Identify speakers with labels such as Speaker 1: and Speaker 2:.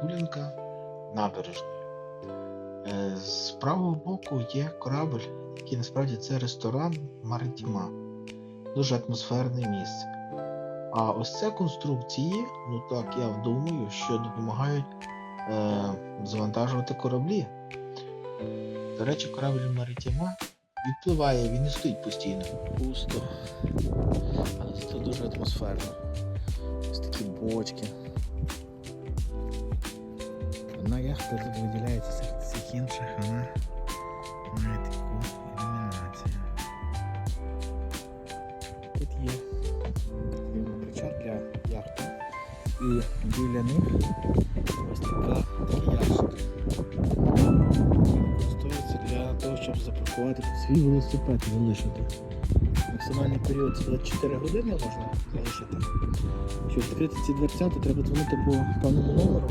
Speaker 1: прогулянка набережною. Е, З правого боку є корабль, який насправді це ресторан Маритіма. Дуже атмосферне місце. А ось це конструкції, ну так я думаю, що допомагають е, завантажувати кораблі. До речі, корабль Маритіма відпливає, він не стоїть постійно. Пусто. Але тут дуже атмосферно. Ось такі бочки. Яхта тут виділяється серед всіх інших, вона має таку ілюмінацію. Тут є причал для яхти. І біля них ось така яшка. Використовується для того, щоб запаркувати свій велосипед залишити. Максимальний період це 24 години можна залишити. Щоб відкрити ці дверцята, треба дзвонити по певному номеру.